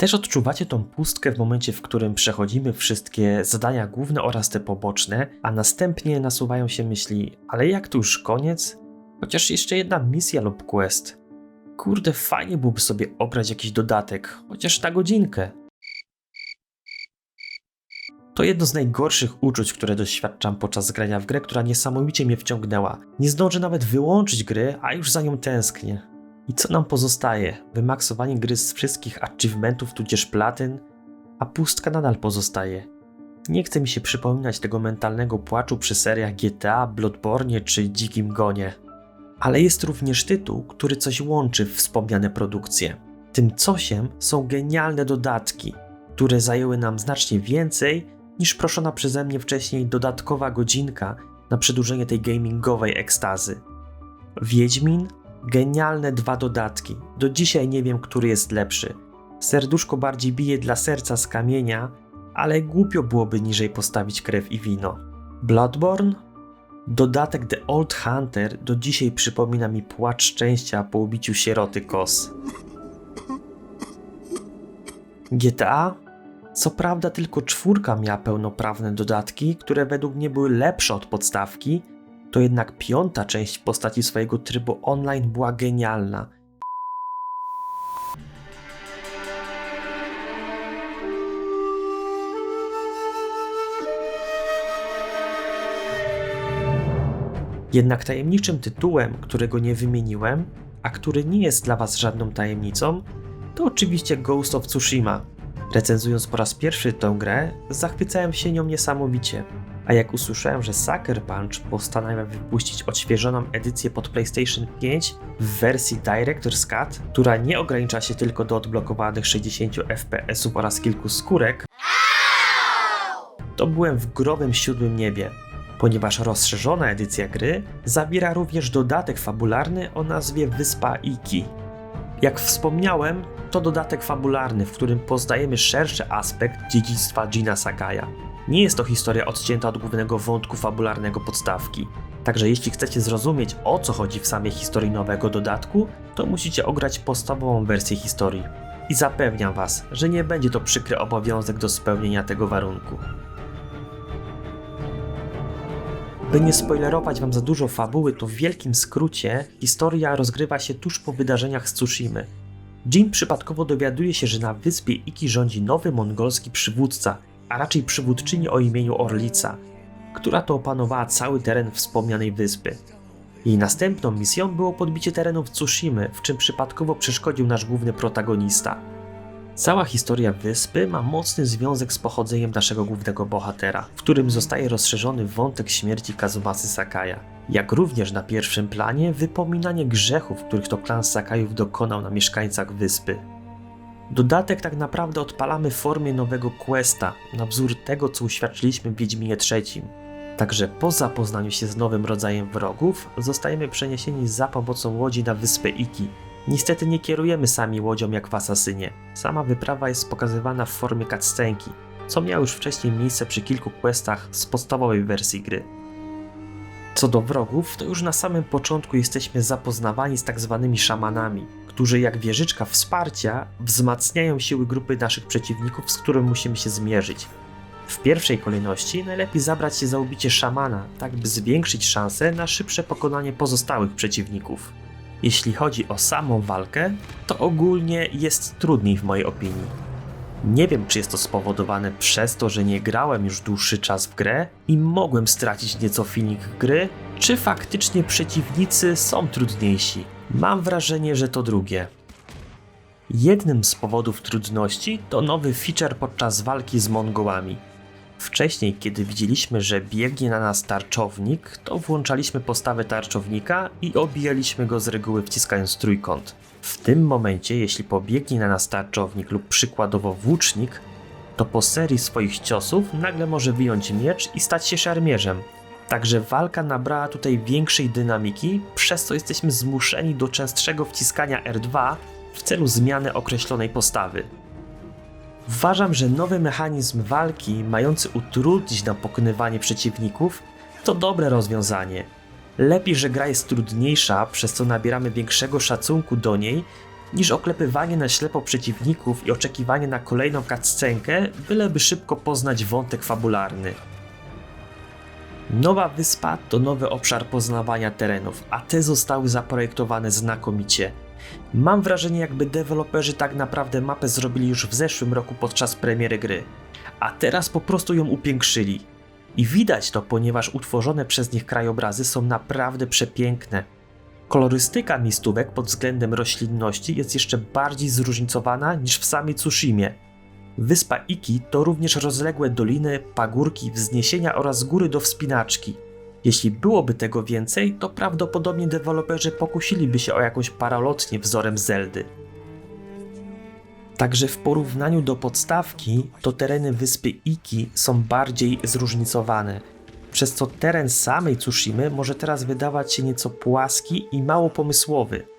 Też odczuwacie tą pustkę w momencie, w którym przechodzimy wszystkie zadania główne oraz te poboczne, a następnie nasuwają się myśli, ale jak to już koniec? Chociaż jeszcze jedna misja lub quest. Kurde, fajnie byłoby sobie obrać jakiś dodatek, chociaż na godzinkę. To jedno z najgorszych uczuć, które doświadczam podczas grania w grę, która niesamowicie mnie wciągnęła. Nie zdążę nawet wyłączyć gry, a już za nią tęsknię. I co nam pozostaje? Wymaksowanie gry z wszystkich achievementów tudzież platyn, a pustka nadal pozostaje. Nie chce mi się przypominać tego mentalnego płaczu przy seriach GTA, Bloodborne czy Dzikim Gonie. Ale jest również tytuł, który coś łączy w wspomniane produkcje. Tym cosiem są genialne dodatki, które zajęły nam znacznie więcej niż proszona przeze mnie wcześniej dodatkowa godzinka na przedłużenie tej gamingowej ekstazy. Wiedźmin, genialne dwa dodatki. Do dzisiaj nie wiem, który jest lepszy. Serduszko bardziej bije dla serca z kamienia, ale głupio byłoby niżej postawić krew i wino. Bloodborne? Dodatek The Old Hunter do dzisiaj przypomina mi płacz szczęścia po ubiciu sieroty kos. GTA? Co prawda tylko czwórka miała pełnoprawne dodatki, które według mnie były lepsze od podstawki, to jednak piąta część postaci swojego trybu online była genialna. Jednak tajemniczym tytułem, którego nie wymieniłem, a który nie jest dla Was żadną tajemnicą, to oczywiście Ghost of Tsushima. Recenzując po raz pierwszy tę grę, zachwycałem się nią niesamowicie. A jak usłyszałem, że Sucker Punch postanawia wypuścić odświeżoną edycję pod PlayStation 5 w wersji Director's Cut, która nie ogranicza się tylko do odblokowanych 60 FPS oraz kilku skórek, to byłem w growym siódmym niebie, ponieważ rozszerzona edycja gry zawiera również dodatek fabularny o nazwie Wyspa Iki. Jak wspomniałem, to dodatek fabularny, w którym poznajemy szerszy aspekt dziedzictwa Gina Sakaya. Nie jest to historia odcięta od głównego wątku fabularnego podstawki. Także jeśli chcecie zrozumieć o co chodzi w samej historii nowego dodatku, to musicie ograć podstawową wersję historii. I zapewniam Was, że nie będzie to przykry obowiązek do spełnienia tego warunku. By nie spoilerować Wam za dużo fabuły, to w wielkim skrócie historia rozgrywa się tuż po wydarzeniach z Tsushimy. Jin przypadkowo dowiaduje się, że na wyspie Iki rządzi nowy mongolski przywódca, a raczej przywódczyni o imieniu Orlica, która to opanowała cały teren wspomnianej wyspy. Jej następną misją było podbicie terenów Tsushimy, w czym przypadkowo przeszkodził nasz główny protagonista. Cała historia wyspy ma mocny związek z pochodzeniem naszego głównego bohatera, w którym zostaje rozszerzony wątek śmierci Kazumasy Sakaya, jak również na pierwszym planie wypominanie grzechów, których to klan Sakajów dokonał na mieszkańcach wyspy. Dodatek tak naprawdę odpalamy w formie nowego questa, na wzór tego, co uświadczyliśmy w Wiedźminie III. Także po zapoznaniu się z nowym rodzajem wrogów, zostajemy przeniesieni za pomocą łodzi na wyspę Iki. Niestety nie kierujemy sami łodzią jak w Asasynie. Sama wyprawa jest pokazywana w formie cutscenki, co miało już wcześniej miejsce przy kilku questach z podstawowej wersji gry. Co do wrogów, to już na samym początku jesteśmy zapoznawani z tak zwanymi szamanami, którzy jak wieżyczka wsparcia wzmacniają siły grupy naszych przeciwników, z którym musimy się zmierzyć. W pierwszej kolejności najlepiej zabrać się za ubicie szamana, tak by zwiększyć szanse na szybsze pokonanie pozostałych przeciwników. Jeśli chodzi o samą walkę, to ogólnie jest trudniej w mojej opinii. Nie wiem, czy jest to spowodowane przez to, że nie grałem już dłuższy czas w grę i mogłem stracić nieco feeling gry, czy faktycznie przeciwnicy są trudniejsi. Mam wrażenie, że to drugie. Jednym z powodów trudności to nowy feature podczas walki z Mongołami. Wcześniej, kiedy widzieliśmy, że biegnie na nas tarczownik, to włączaliśmy postawę tarczownika i obijaliśmy go z reguły wciskając trójkąt. W tym momencie, jeśli pobiegnie na nas tarczownik lub przykładowo włócznik, to po serii swoich ciosów nagle może wyjąć miecz i stać się szarmierzem. Także walka nabrała tutaj większej dynamiki, przez co jesteśmy zmuszeni do częstszego wciskania R2 w celu zmiany określonej postawy. Uważam, że nowy mechanizm walki, mający utrudnić nam pokonywanie przeciwników, to dobre rozwiązanie. Lepiej, że gra jest trudniejsza, przez co nabieramy większego szacunku do niej, niż oklepywanie na ślepo przeciwników i oczekiwanie na kolejną cutscenkę, byleby szybko poznać wątek fabularny. Nowa wyspa to nowy obszar poznawania terenów, a te zostały zaprojektowane znakomicie. Mam wrażenie, jakby deweloperzy tak naprawdę mapę zrobili już w zeszłym roku podczas premiery gry, a teraz po prostu ją upiększyli. I widać to, ponieważ utworzone przez nich krajobrazy są naprawdę przepiękne. Kolorystyka miejscówek pod względem roślinności jest jeszcze bardziej zróżnicowana niż w samej Tsushimie. Wyspa Iki to również rozległe doliny, pagórki, wzniesienia oraz góry do wspinaczki. Jeśli byłoby tego więcej, to prawdopodobnie deweloperzy pokusiliby się o jakąś paralotnię wzorem Zeldy. Także w porównaniu do podstawki, to tereny wyspy Iki są bardziej zróżnicowane, przez co teren samej Tsushimy może teraz wydawać się nieco płaski i mało pomysłowy.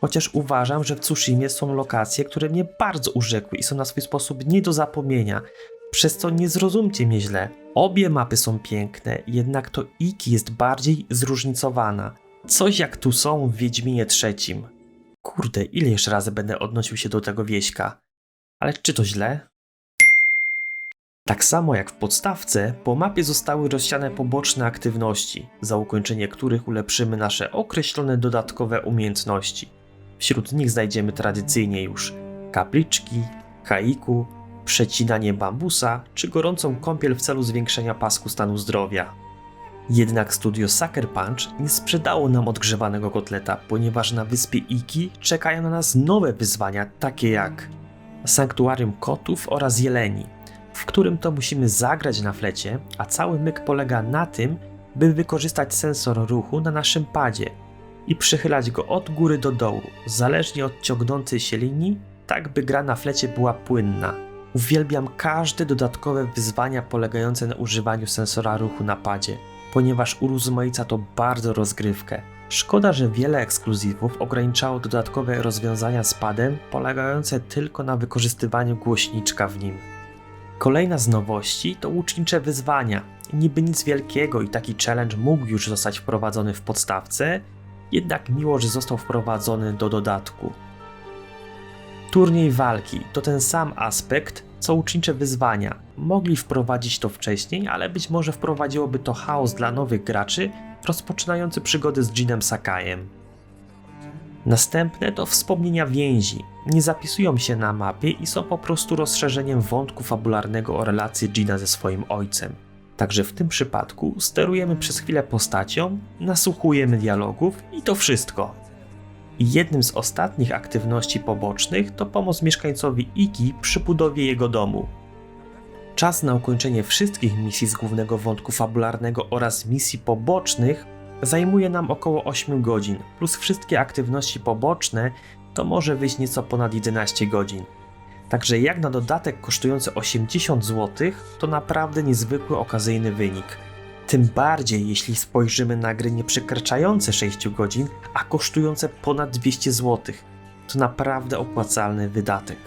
Chociaż uważam, że w Tsushimie są lokacje, które mnie bardzo urzekły i są na swój sposób nie do zapomnienia, przez co nie zrozumcie mnie źle. Obie mapy są piękne, jednak to Iki jest bardziej zróżnicowana. Coś jak tu są w Wiedźminie trzecim. Kurde, ile jeszcze razy będę odnosił się do tego wieśka? Ale czy to źle? Tak samo jak w podstawce, po mapie zostały rozsiane poboczne aktywności, za ukończenie których ulepszymy nasze określone dodatkowe umiejętności. Wśród nich znajdziemy tradycyjnie już kapliczki, haiku, przecinanie bambusa czy gorącą kąpiel w celu zwiększenia pasku stanu zdrowia. Jednak studio Sucker Punch nie sprzedało nam odgrzewanego kotleta, ponieważ na wyspie Iki czekają na nas nowe wyzwania, takie jak Sanktuarium Kotów oraz Jeleni, w którym to musimy zagrać na flecie, a cały myk polega na tym, by wykorzystać sensor ruchu na naszym padzie i przychylać go od góry do dołu, zależnie od ciągnącej się linii, tak by gra na flecie była płynna. Uwielbiam każde dodatkowe wyzwania polegające na używaniu sensora ruchu na padzie, ponieważ urozmaica to bardzo rozgrywkę. Szkoda, że wiele ekskluzywów ograniczało dodatkowe rozwiązania z padem polegające tylko na wykorzystywaniu głośniczka w nim. Kolejna z nowości to łucznicze wyzwania. Niby nic wielkiego i taki challenge mógł już zostać wprowadzony w podstawce, jednak miło, że został wprowadzony do dodatku. Turniej walki to ten sam aspekt, co łucznicze wyzwania. Mogli wprowadzić to wcześniej, ale być może wprowadziłoby to chaos dla nowych graczy rozpoczynający przygody z Jinem Sakajem. Następne to wspomnienia więzi. Nie zapisują się na mapie i są po prostu rozszerzeniem wątku fabularnego o relację Gina ze swoim ojcem. Także w tym przypadku sterujemy przez chwilę postacią, nasłuchujemy dialogów i to wszystko. Jednym z ostatnich aktywności pobocznych to pomoc mieszkańcowi Iki przy budowie jego domu. Czas na ukończenie wszystkich misji z głównego wątku fabularnego oraz misji pobocznych zajmuje nam około 8 godzin, plus wszystkie aktywności poboczne to może wyjść nieco ponad 11 godzin. Także jak na dodatek kosztujący 80 zł, to naprawdę niezwykły okazyjny wynik. Tym bardziej jeśli spojrzymy na gry nie przekraczające 6 godzin, a kosztujące ponad 200 zł. To naprawdę opłacalny wydatek.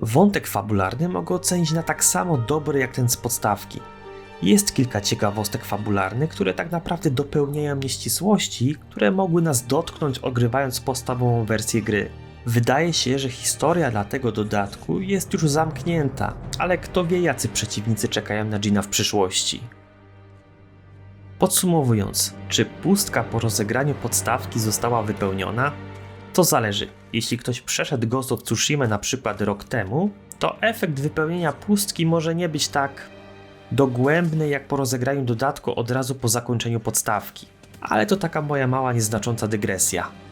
Wątek fabularny mogę ocenić na tak samo dobry jak ten z podstawki. Jest kilka ciekawostek fabularnych, które tak naprawdę dopełniają nieścisłości, które mogły nas dotknąć ogrywając podstawową wersję gry. Wydaje się, że historia dla tego dodatku jest już zamknięta, ale kto wie jacy przeciwnicy czekają na Gina w przyszłości. Podsumowując, czy pustka po rozegraniu podstawki została wypełniona? To zależy. Jeśli ktoś przeszedł Ghost of Tsushima na przykład rok temu, to efekt wypełnienia pustki może nie być tak dogłębny jak po rozegraniu dodatku od razu po zakończeniu podstawki. Ale to taka moja mała nieznacząca dygresja.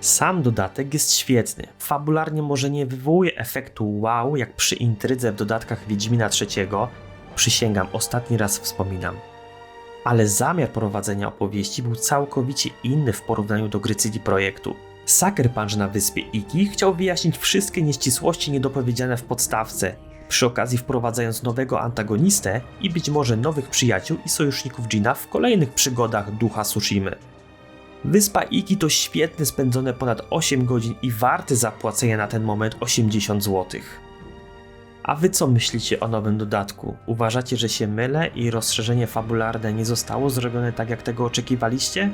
Sam dodatek jest świetny. Fabularnie może nie wywołuje efektu wow, jak przy intrydze w dodatkach Wiedźmina III. Przysięgam, ostatni raz wspominam. Ale zamiar prowadzenia opowieści był całkowicie inny w porównaniu do gry CD Projektu. Sucker Punch na wyspie Iki chciał wyjaśnić wszystkie nieścisłości niedopowiedziane w podstawce, przy okazji wprowadzając nowego antagonistę i być może nowych przyjaciół i sojuszników Gina w kolejnych przygodach ducha Tsushimy. Wyspa Iki to świetne spędzone ponad 8 godzin i warte zapłacenia na ten moment 80 zł. A wy co myślicie o nowym dodatku? Uważacie, że się mylę i rozszerzenie fabularne nie zostało zrobione tak jak tego oczekiwaliście?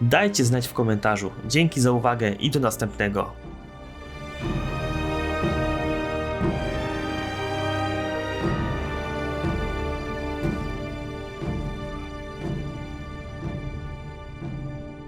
Dajcie znać w komentarzu. Dzięki za uwagę i do następnego.